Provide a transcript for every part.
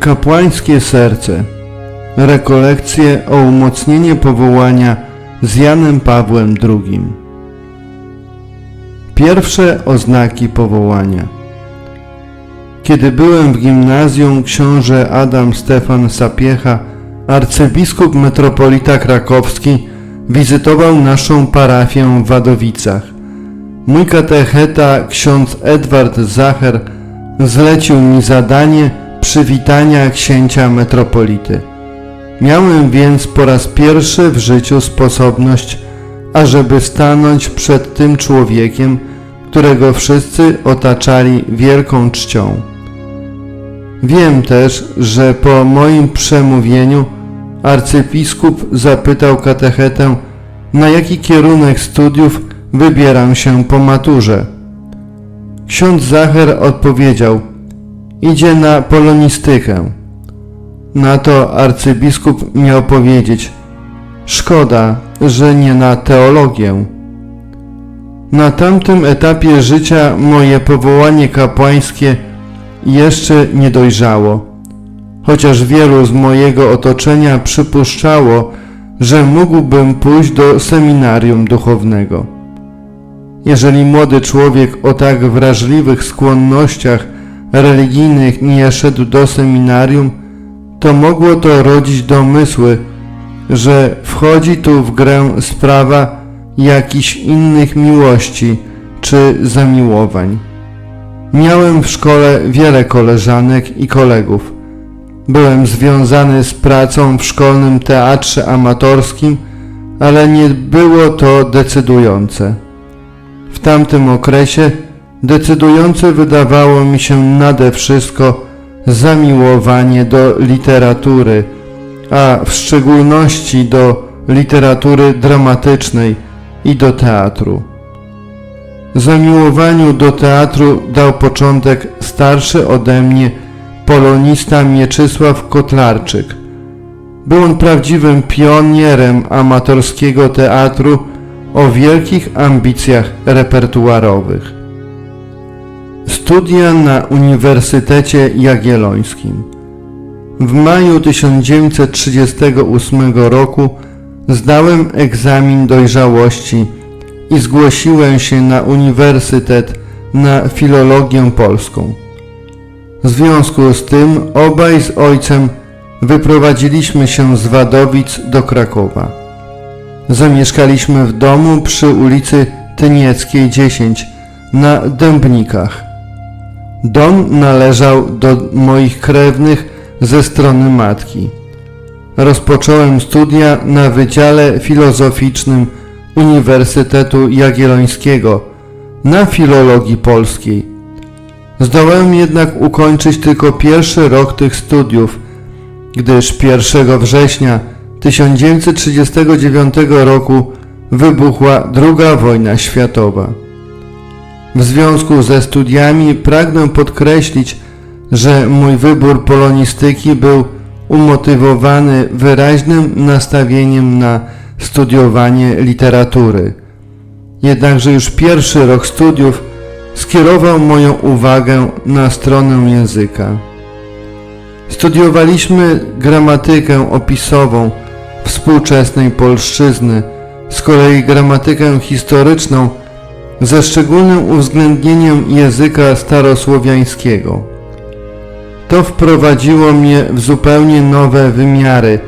Kapłańskie serce. Rekolekcje o umocnienie powołania z Janem Pawłem II. Pierwsze oznaki powołania. Kiedy byłem w gimnazjum, książę Adam Stefan Sapiecha, arcybiskup metropolita krakowski, wizytował naszą parafię w Wadowicach. Mój katecheta, ksiądz Edward Zacher, zlecił mi zadanie przywitania księcia metropolity. Miałem więc po raz pierwszy w życiu sposobność, ażeby stanąć przed tym człowiekiem, którego wszyscy otaczali wielką czcią. Wiem też, że po moim przemówieniu arcybiskup zapytał katechetę, na jaki kierunek studiów wybieram się po maturze. Ksiądz Zacher odpowiedział, idzie na polonistykę. Na to arcybiskup miał powiedzieć, szkoda, że nie na teologię. Na tamtym etapie życia moje powołanie kapłańskie jeszcze nie dojrzało, chociaż wielu z mojego otoczenia przypuszczało, że mógłbym pójść do seminarium duchownego. Jeżeli młody człowiek o tak wrażliwych skłonnościach religijnych nie szedł do seminarium, to mogło to rodzić domysły, że wchodzi tu w grę sprawa jakichś innych miłości czy zamiłowań. Miałem w szkole wiele koleżanek i kolegów. Byłem związany z pracą w szkolnym teatrze amatorskim, ale nie było to decydujące. W tamtym okresie decydujące wydawało mi się nade wszystko zamiłowanie do literatury, a w szczególności do literatury dramatycznej i do teatru. Zamiłowaniu do teatru dał początek starszy ode mnie polonista Mieczysław Kotlarczyk. Był on prawdziwym pionierem amatorskiego teatru o wielkich ambicjach repertuarowych. Studia na Uniwersytecie Jagiellońskim. W maju 1938 roku zdałem egzamin dojrzałości i zgłosiłem się na uniwersytet na filologię polską. W związku z tym obaj z ojcem wyprowadziliśmy się z Wadowic do Krakowa. Zamieszkaliśmy w domu przy ulicy Tynieckiej 10 na Dębnikach. Dom należał do moich krewnych ze strony matki. Rozpocząłem studia na Wydziale Filozoficznym Uniwersytetu Jagiellońskiego na filologii polskiej. Zdołałem jednak ukończyć tylko pierwszy rok tych studiów, gdyż 1 września 1939 roku wybuchła II wojna światowa. W związku ze studiami pragnę podkreślić, że mój wybór polonistyki był umotywowany wyraźnym nastawieniem na studiowanie literatury. Jednakże już pierwszy rok studiów skierował moją uwagę na stronę języka. Studiowaliśmy gramatykę opisową współczesnej polszczyzny, z kolei gramatykę historyczną ze szczególnym uwzględnieniem języka starosłowiańskiego. To wprowadziło mnie w zupełnie nowe wymiary,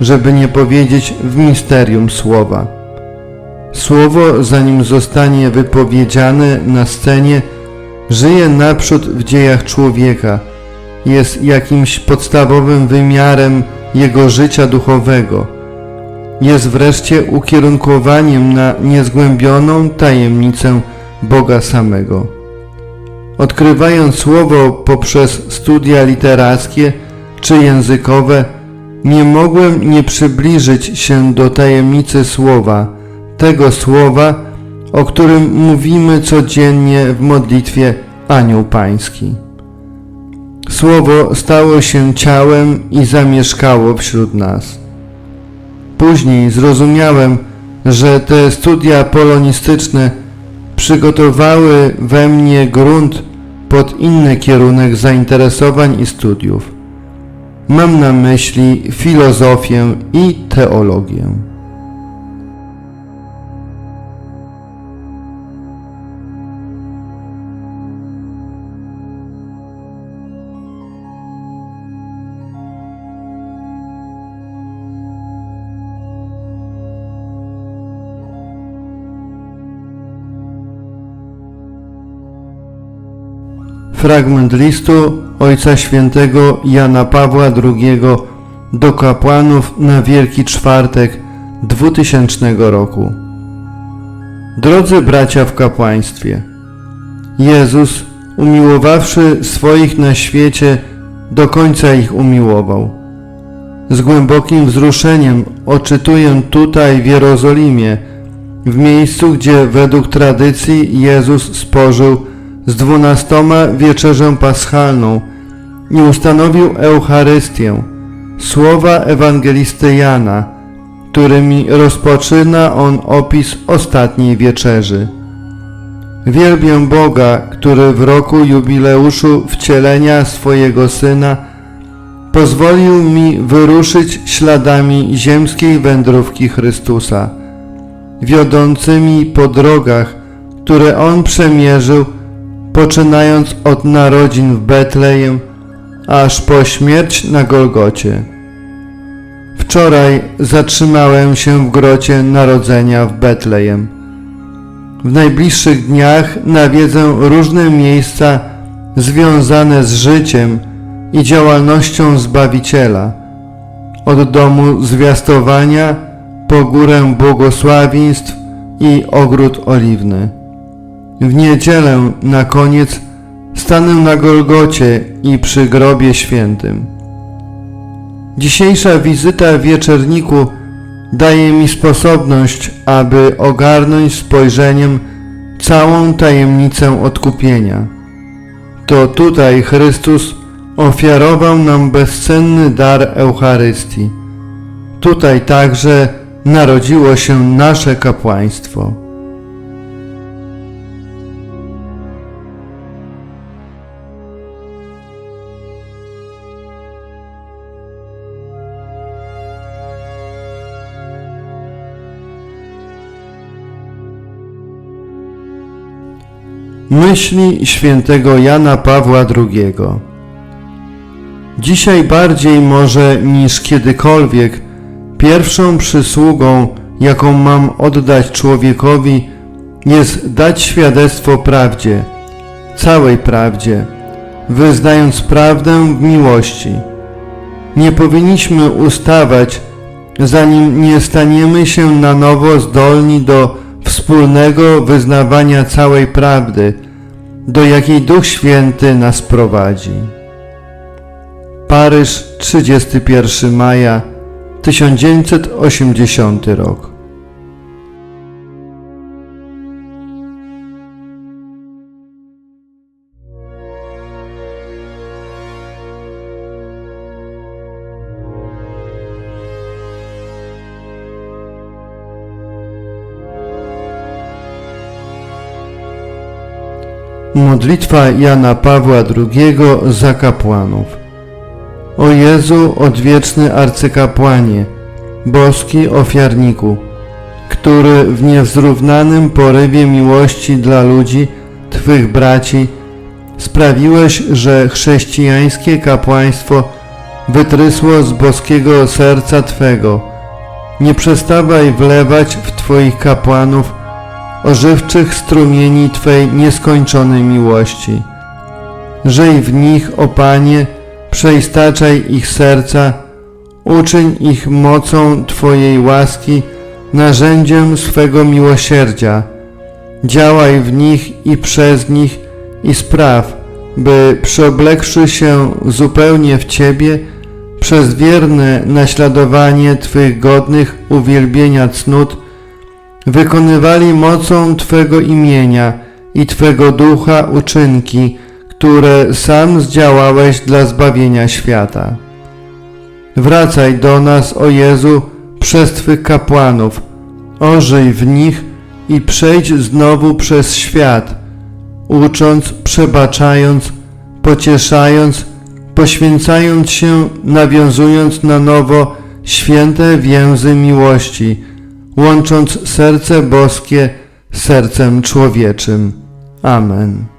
żeby nie powiedzieć w misterium słowa. Słowo, zanim zostanie wypowiedziane na scenie, żyje naprzód w dziejach człowieka, jest jakimś podstawowym wymiarem jego życia duchowego. Jest wreszcie ukierunkowaniem na niezgłębioną tajemnicę Boga samego. Odkrywając słowo poprzez studia literackie czy językowe, nie mogłem nie przybliżyć się do tajemnicy słowa, tego słowa, o którym mówimy codziennie w modlitwie Anioł Pański. Słowo stało się ciałem i zamieszkało wśród nas. Później zrozumiałem, że te studia polonistyczne przygotowały we mnie grunt pod inny kierunek zainteresowań i studiów. Mam na myśli filozofię i teologię. Fragment listu Ojca Świętego Jana Pawła II do kapłanów na Wielki Czwartek 2000 roku. Drodzy bracia w kapłaństwie, Jezus, umiłowawszy swoich na świecie, do końca ich umiłował. Z głębokim wzruszeniem oczytuję tutaj w Jerozolimie, w miejscu, gdzie według tradycji Jezus spożył z dwunastoma wieczerzę paschalną i ustanowił Eucharystię, słowa ewangelisty Jana, którymi rozpoczyna on opis ostatniej wieczerzy. Wielbię Boga, który w roku jubileuszu wcielenia swojego Syna pozwolił mi wyruszyć śladami ziemskiej wędrówki Chrystusa, wiodącymi po drogach, które On przemierzył poczynając od narodzin w Betlejem, aż po śmierć na Golgocie. Wczoraj zatrzymałem się w grocie Narodzenia w Betlejem. W najbliższych dniach nawiedzę różne miejsca związane z życiem i działalnością Zbawiciela, od domu zwiastowania po górę błogosławieństw i ogród oliwny. W niedzielę na koniec stanę na Golgocie i przy grobie świętym. Dzisiejsza wizyta w wieczerniku daje mi sposobność, aby ogarnąć spojrzeniem całą tajemnicę odkupienia. To tutaj Chrystus ofiarował nam bezcenny dar Eucharystii. Tutaj także narodziło się nasze kapłaństwo. Myśli świętego Jana Pawła II Dzisiaj bardziej może niż kiedykolwiek pierwszą przysługą, jaką mam oddać człowiekowi, jest dać świadectwo prawdzie, całej prawdzie, wyznając prawdę w miłości. Nie powinniśmy ustawać, zanim nie staniemy się na nowo zdolni do wspólnego wyznawania całej prawdy, do jakiej Duch Święty nas prowadzi. Paryż, 31 maja 1980 rok. Modlitwa Jana Pawła II za kapłanów. O Jezu, odwieczny arcykapłanie, boski ofiarniku, który w niewzrównanym porywie miłości dla ludzi, Twych braci, sprawiłeś, że chrześcijańskie kapłaństwo wytrysło z boskiego serca Twego. Nie przestawaj wlewać w Twoich kapłanów ożywczych strumieni Twej nieskończonej miłości. Żyj w nich, o Panie, przeistaczaj ich serca, uczyń ich mocą Twojej łaski, narzędziem swego miłosierdzia. Działaj w nich i przez nich i spraw, by przyoblekszy się zupełnie w Ciebie, przez wierne naśladowanie Twych godnych uwielbienia cnót, wykonywali mocą Twego imienia i Twego ducha uczynki, które sam zdziałałeś dla zbawienia świata. Wracaj do nas, o Jezu, przez Twych kapłanów, ożyj w nich i przejdź znowu przez świat, ucząc, przebaczając, pocieszając, poświęcając się, nawiązując na nowo święte więzy miłości, łącząc serce boskie z sercem człowieczym. Amen.